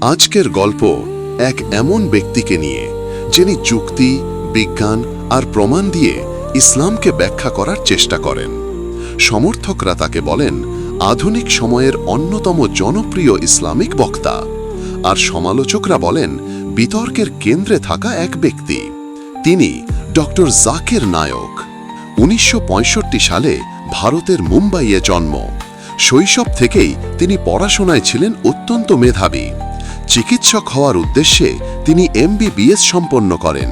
আজকের গল্প এক এমন ব্যক্তিকে নিয়ে যিনি যুক্তি, বিজ্ঞান আর প্রমাণ দিয়ে ইসলামকে ব্যাখ্যা করার চেষ্টা করেন। সমর্থকরা তাকে বলেন, আধুনিক সময়ের অন্যতম জনপ্রিয় ইসলামিক বক্তা। আর সমালোচকরা বলেন, বিতর্কের কেন্দ্রে থাকা এক ব্যক্তি। তিনি ডক্টর জাকির নায়ক। উনিশশো পঁয়ষট্টি সালে ভারতের মুম্বাইয়ে জন্ম। শৈশব থেকেই তিনি পড়াশোনায় ছিলেন অত্যন্ত মেধাবী। চিকিৎসক হওয়ার উদ্দেশ্যে তিনি এমবিবিএস সম্পন্ন করেন।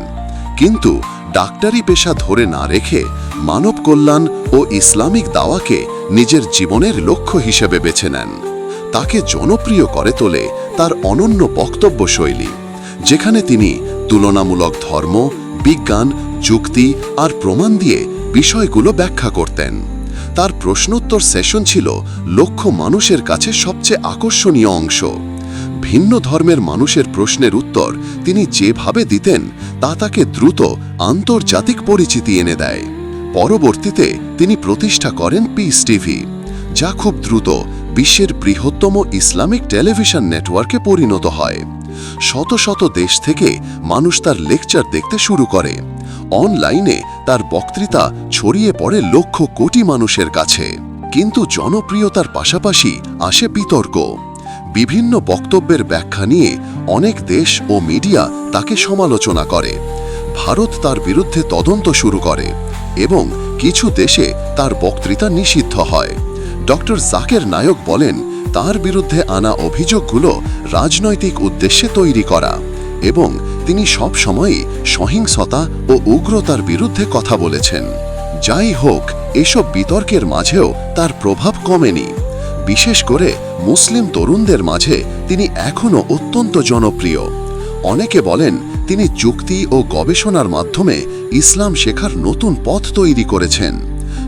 কিন্তু ডাক্তারি পেশা ধরে না রেখে মানব কল্যাণ ও ইসলামিক দাওয়াকে নিজের জীবনের লক্ষ্য হিসেবে বেছে নেন। তাকে জনপ্রিয় করে তোলে তার অনন্য বক্তব্য শৈলী যেখানে তিনি তুলনামূলক ধর্ম, বিজ্ঞান, যুক্তি আর প্রমাণ দিয়ে বিষয়গুলো ব্যাখ্যা করতেন। তার প্রশ্নোত্তর সেশন ছিল লক্ষ মানুষের কাছে সবচেয়ে আকর্ষণীয় অংশ। ভিন্ন ধর্মের মানুষের প্রশ্নের উত্তর তিনি যেভাবে দিতেন, তা তাকে দ্রুত আন্তর্জাতিক পরিচিতি এনে দেয়। পরবর্তীতে তিনি প্রতিষ্ঠা করেন পিস টিভি যা খুব দ্রুত বিশ্বের বৃহত্তম ইসলামিক টেলিভিশন নেটওয়ার্কে পরিণত হয়। শত শত দেশ থেকে মানুষ তার লেকচার দেখতে শুরু করে। অনলাইনে তার বক্তৃতা ছড়িয়ে পড়ে লক্ষ কোটি মানুষের কাছে। কিন্তু জনপ্রিয়তার পাশাপাশি আসে বিতর্ক। বিভিন্ন বক্তব্যের ব্যাখ্যা নিয়ে অনেক দেশ ও মিডিয়া তাকে সমালোচনা করে। ভারত তার বিরুদ্ধে তদন্ত শুরু করে এবং কিছু দেশে তার বক্তৃতা নিষিদ্ধ হয়। ডক্টর জাকের নায়ক বলেন, তার বিরুদ্ধে আনা অভিযোগগুলো রাজনৈতিক উদ্দেশ্যে তৈরি করা এবং তিনি সব সময়ই সহিংসতা ও উগ্রতার বিরুদ্ধে কথা বলেছেন। যাই হোক, এসব বিতর্কের মাঝেও তার প্রভাব কমেনি। বিশেষ করে মুসলিম তরুণদের মাঝে তিনি এখনও অত্যন্ত জনপ্রিয়। অনেকে বলেন তিনি যুক্তি ও গবেষণার মাধ্যমে ইসলাম শেখার নতুন পথ তৈরি করেছেন।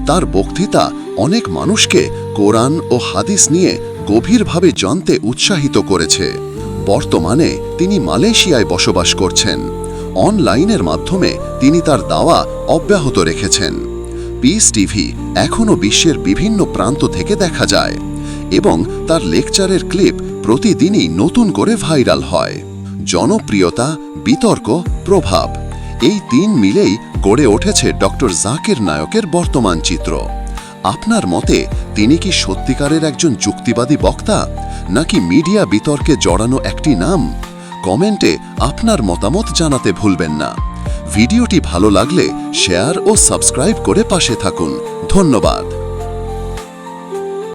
তার বক্তৃতা অনেক মানুষকে কোরআন ও হাদিস নিয়ে গভীরভাবে জানতে উৎসাহিত করেছে। বর্তমানে তিনি মালয়েশিয়ায় বসবাস করছেন। অনলাইনের মাধ্যমে তিনি তার দাওয়া অব্যাহত রেখেছেন। পিস টিভি এখনও বিশ্বের বিভিন্ন প্রান্ত থেকে দেখা যায়। এবং তার লেকচারের ক্লিপ প্রতিদিনই নতুন করে ভাইরাল হয়। জনপ্রিয়তা, বিতর্ক, প্রভাব, এই তিন মিলেই গড়ে উঠেছে ডক্টর জাকির নায়কের বর্তমান চিত্র। আপনার মতে তিনি কি সত্যিকারের একজন যুক্তিবাদী বক্তা, নাকি মিডিয়া বিতর্কে জড়ানো একটি নাম? কমেন্টে আপনার মতামত জানাতে ভুলবেন না। ভিডিওটি ভালো লাগলে শেয়ার ও সাবস্ক্রাইব করে পাশে থাকুন। ধন্যবাদ।